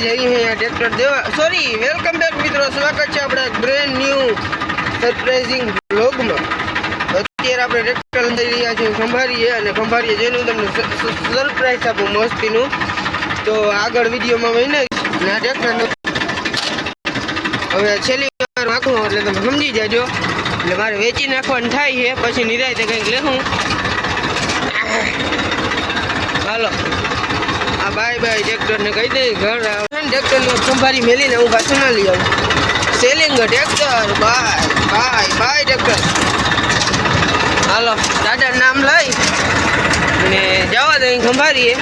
જઈએ અહીંયા ટ્રેક્ટર દેવા સોરી વેલકમ બેક મિત્રો. સ્વાગત છે આપણે બ્રેન્ડ ન્યૂ સરપ્રાઇઝિંગ બ્લોગમાં અત્યારે આપણે ટ્રેક્ટર લઈ રહ્યા છીએ ખંભાળીએ અને ખંભાળીએ જેનું તમને સરપ્રાઇઝ આપું મસ્તીનું. તો આગળ વિડીયોમાં વહીને ના આ ટ્રેક્ટર હવે છેલ્લી વાર નાખું એટલે તમે સમજી જાજો. એટલે મારે વેચી નાખવાનું થાય છે, પછી નિરાયતે કંઈક લેવું હાલો. આ બાય બાય ટ્રેક્ટરને કહી દઈ ઘર ટ્રેક્ટરને ખંભારી મેલીને હું પાછું ના લઈ આવું selling tractor bye bye bye tractor. હાલો દાદા નામ લઈ અને જવા દે ખંભારીએ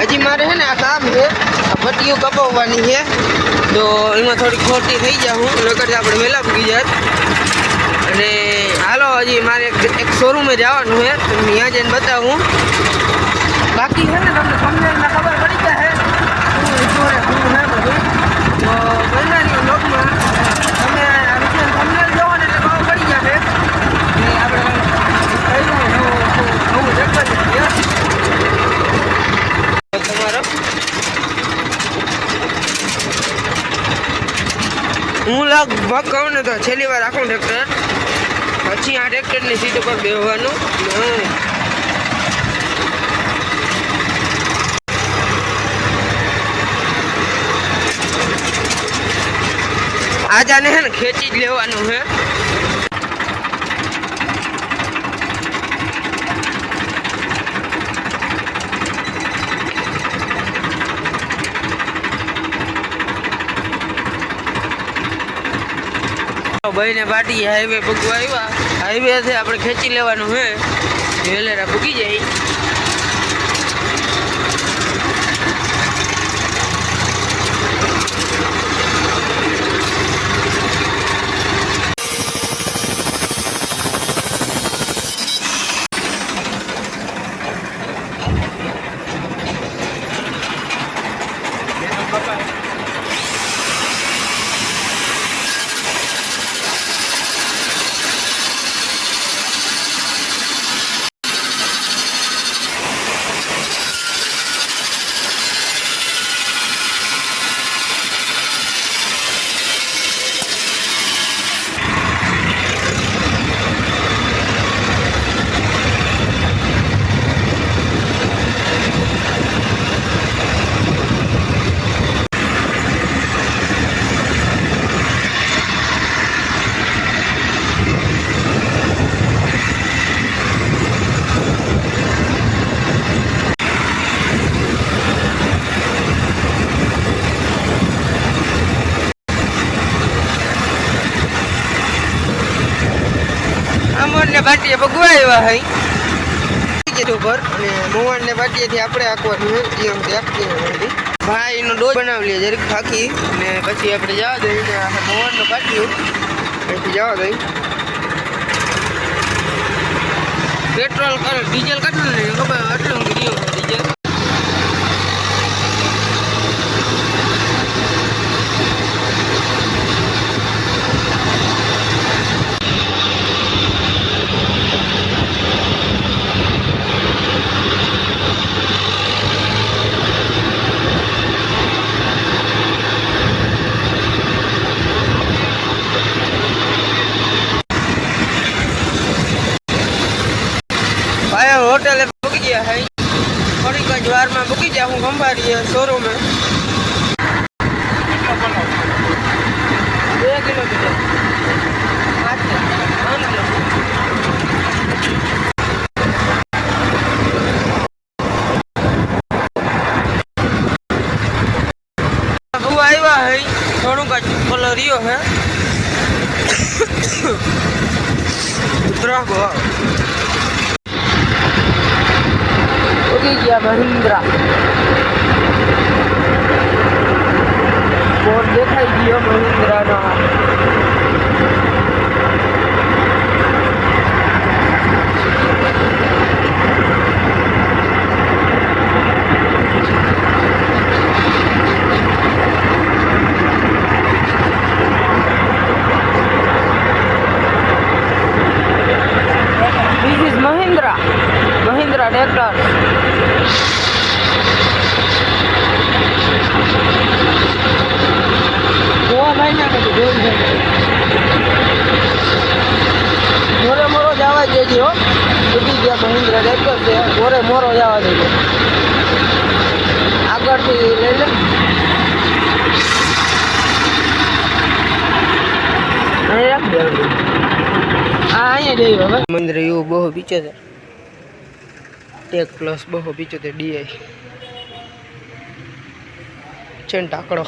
હજી મારે છે ને આ કામ છે, આ પટ્ટીઓ કપાવવાની છે. તો એમાં થોડી ખોટી થઈ જાય હું, નકર આપણે વહેલા પૂકી જાય અને હાલો, હજી મારે એક શોરૂમે જવાનું છે ત્યાં જઈને બતાવું. બાકી છે ને તમને thumbnail માં ખબર પડી જાય છે શું ઇન્સ્યોરન્સ શું છે બધું પહેલાંની બ્લોગમાં તમે આ પડી જશે આપણે કયું નવું નવું તમારો હું લગભગ કહું ને તો છેલ્લી વાર આખું ટ્રેક્ટર પછી આ ટ્રેક્ટરની સીટ ઉપર બેસવાનું હમ. આજ આને હે ને ખેંચી જ લેવાનું છે ભાઈને પાટી હાઈવે પગવા આવ્યા હાઈવેથી આપણે ખેંચી લેવાનું હે. વેલેરા પૂકી જાય. આવ્યા હઈ. ઉપર પર અને મોહનને બાટીએથી આપણે એમ નથી ભાઈ એનો ડોઝ બનાવી લઈએ જરીક થાકી. અને પછી આપણે જવા દઈએ ને મોહનનો બાટીઓ અહીંથી જવા દઈએ પેટ્રોલ ડીઝલ કેટલું નહીં ખબર ગયો ડીઝલ ભાઈ હોટેલે મૂકી ગયા હઈ થોડીક જ વારમાં મૂકી ગયા હું ખંભારીએ શોરૂમે બે કિલોમીટર પાંચ ત્રણ કિલો બહુ આવ્યા હઈ થોડુંક રહ્યો હે ઉતરાગો ઉગી ગયા મહિન્દ્રા બોર્ડ દેખાઈ ગયો મહિન્દ્રાનો દોરો જવા દેજો આગળથી લઈ લે. મંદિર એવું બહુ છે. ટેક પ્લસ બહુ પિચોતેર ડીઆઈ છે ટાકડો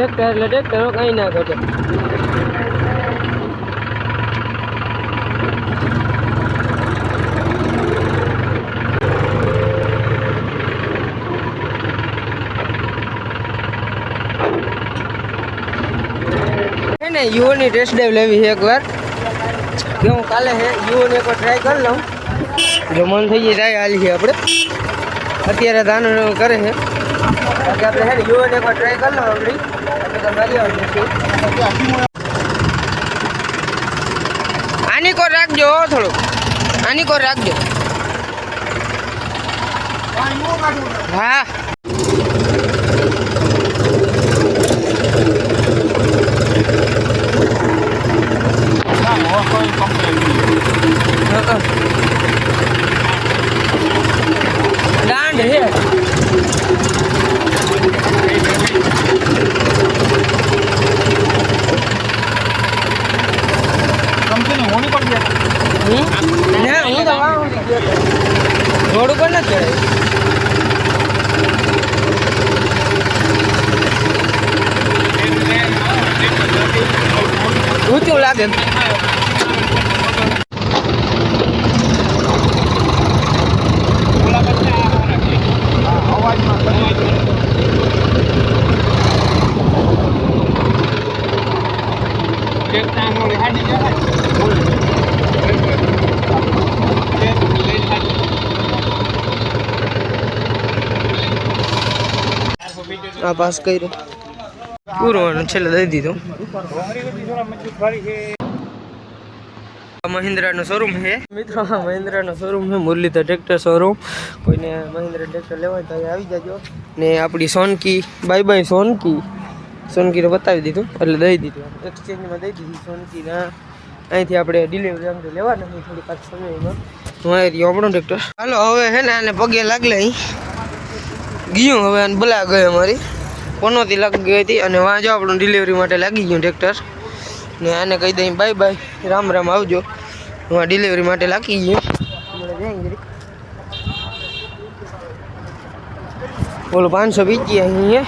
ટ્રેક્ટર એટલે ટ્રેક્ટરો કઈ ના ઘટે ને યુઓની ટેસ્ટ ડ્રાઈવ લેવી છે એકવાર. કે હું કાલે હે યુઓને એકવાર ટ્રાય કરી લઉં. જો મન થઈ જાય ટ્રાય હાલી છે આપણે. અત્યારે ધાન કરે છે. આપણે હે યુઓને એકવાર ટ્રાય કરી લઉં આપણી. આની કોર રાખજો હો થોડુંક. આની કોર રાખજો. હા દાંડ હે હમ? ના હું તો વાવ રોડ ઉપર નથી ચડાવી લાગે. આ પાસ કર્યું. પૂરવાનું છેલ્લે દઈ દીધું. મહિન્દ્રાનો શોરૂમ છે. મિત્રો આ મહિન્દ્રાનો શોરૂમ છે, મુરલીધર ટ્રેક્ટર શોરૂમ કોઈને મહિન્દ્રા ટ્રેક્ટર લેવાય તો આવી જાજો. ને આપણી સોનકી, બાય બાય સોનકી. સોનકીને બતાવી દીધું, એટલે દઈ દીધું. એક્સચેન્જમાં દઈ દીધી સોનકીના. અહીંથી આપણે ડિલિવરી આમ લેવાના છે થોડી પાંચ સમયમાં. હું આવી આપણો ટ્રેક્ટર હાલો, હવે હે ને આને પગે લાગલે ગયું હવે આને બોલા ગયો અમારી પનોતી લાગી ગઈ હતી અને વાં જો આપણું ડિલિવરી માટે લાગી ગયું ટ્રેક્ટર ને આને કહી દઈ બાય બાય રામ રામ આવજો. હું ડિલિવરી માટે લાગી ગયું. બોલો, પાંચસો બીજી અહીંયા.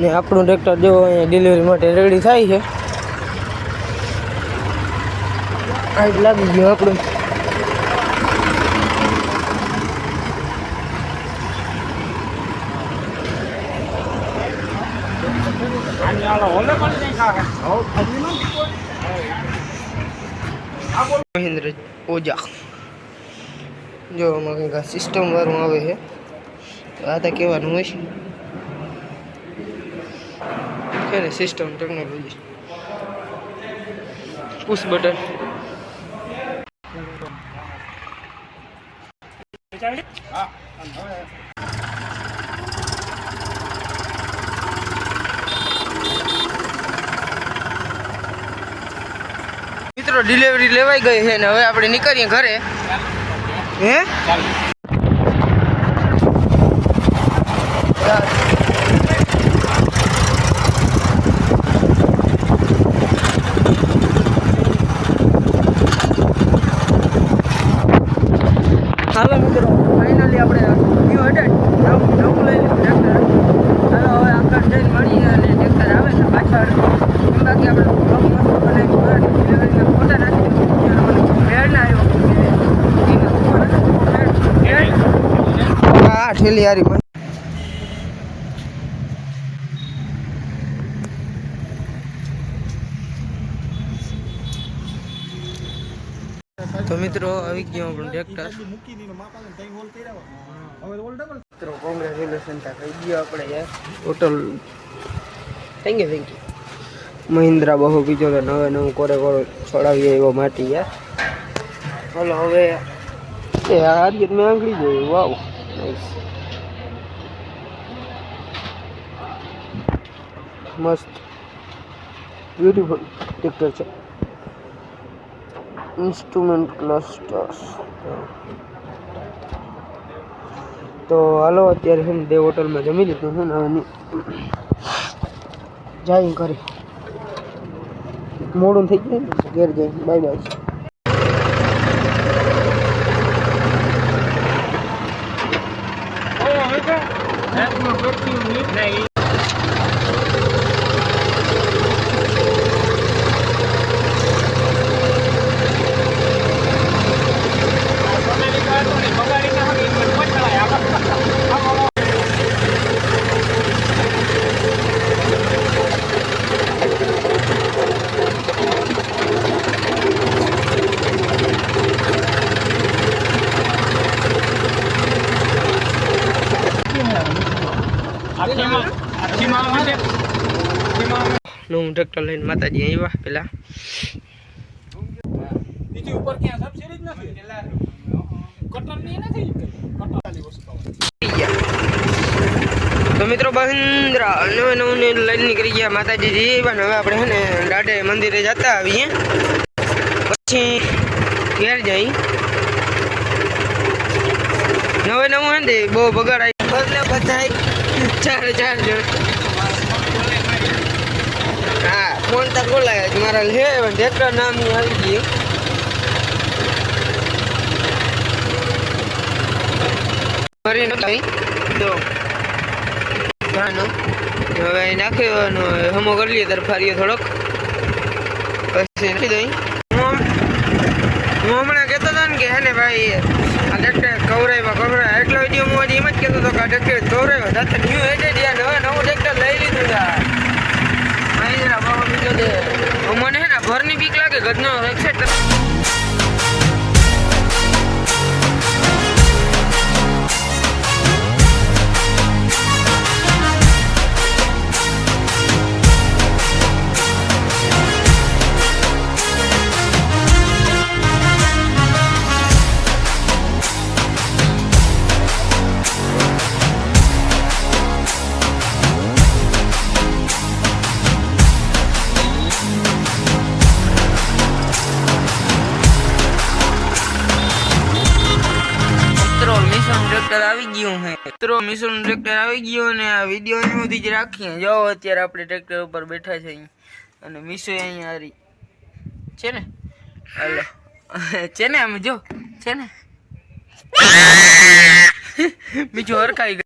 ને આપણું ટ્રેક્ટર જો અહીંયા ડિલિવરી માટે રેડી થાય છે. આ લાગી ગયું આપણું. મહેન્દ્ર ઓજા જો આમાં કંઈક આ આવે છે. તો આ તો કહેવાનું હોય છે. ને સિસ્ટમ ટેકનોલોજી પુશ બટન મિત્રો ડિલિવરી લેવાઈ ગઈ છે ને હવે આપણે નીકળીએ ઘરે. હે હાલો મિત્રો ફાઇનલી આપણે ન્યુ અડેટ નવું નવું લઈ લીધું ટ્રેક્ટર હાલો હવે આગળ જઈને મળીએ અને ટ્રેક્ટર આવે છે પાછળ એમ બાકી આપણે બ્લોગ મસ્ત બનાવી ડિલિવરીના ફોટા નાખી દીધું મને મેળ ના આવ્યો હા ઠેલી હારી મને તો મિત્રો, આવી ગયો આપણો ટ્રેક્ટર મૂકી દીધું માપાને તઈ હોલ કર્યા હવે ઓલ ડબલ મિત્રો કોંગ્રેચ્યુલેશન તા કહી ગયો આપણે યાર. Total thank you thank you Mahindra બહુ બીજો તો નવે નવું કોરે કોરો છોડાવીએ એવો માટી યાર. ચલો હવે એ હાર્દિક મેં આંગળી જોયું વાવ. મસ્ત. બ્યુટીફુલ પિક્ચર છે. ઇન્સ્ટ્રુમેન્ટ ક્લસ્ટર્સ તો હાલો, અત્યારે ને દેવ હોટલમાં જમી લીધું છે ને જાય ઘરે મોડું થઈ જાય ઘેર જાય બાય બાય नहीं નું ટ્રેક્ટર લઈને માતાજી આવ્યા પેલા. બીજી ઉપર ક્યાં સબસિડી જ નથી? કટરની નથી? કટરની વસ્તુ તો મિત્રો બહિન્દ્રા નવે નવું લઈને નીકળી ગયા માતાજી જીવન હવે આપણે છે ને દાડે મંદિરે જતા આવીએ. પછી ઘેર જઈ. નવે નવું હે ને બહુ બગાડ આવી. બધા ચાર ચાર જણ. હા, ફોન તો બોલાય જ. મારા લે ટ્રેક્ટર નામની આવી ગયું. ફરી નથી તો જાનું હવે અહીં નાખ્યો અને હમો કરી લઈએ ત્યારે ફરીએ થોડોક. પછી નાખી દઈ હું હું હમણાં કહેતો હતો ને કે, હે ને ભાઈ, આ ટ્રેક્ટર કવરાયમાં કવરાય એટલો વીડિયો હું એમ જ કહેતો હતો કે આ ટ્રેક્ટર કવરાયો દાંત ન્યૂ એજેડ યાર નવું ટ્રેક્ટર લઈ લીધું યાર મહિન્દ્રા બાબા બીજો દે મને હે ને ભરની બીક લાગે ગજનો એક્સેટ ટ્રેક્ટર આવી ગયું હે. મિત્રો, મિશન ટ્રેક્ટર આવી ગયું અને આ વીડિયો સુધી જ રાખીએ. જો, અત્યારે આપણે ટ્રેક્ટર ઉપર બેઠા છે અને મિશો અહીંયા હારી છે ને? હાલો. છે ને આમ? જો, છે ને? બીજું હરખાઈ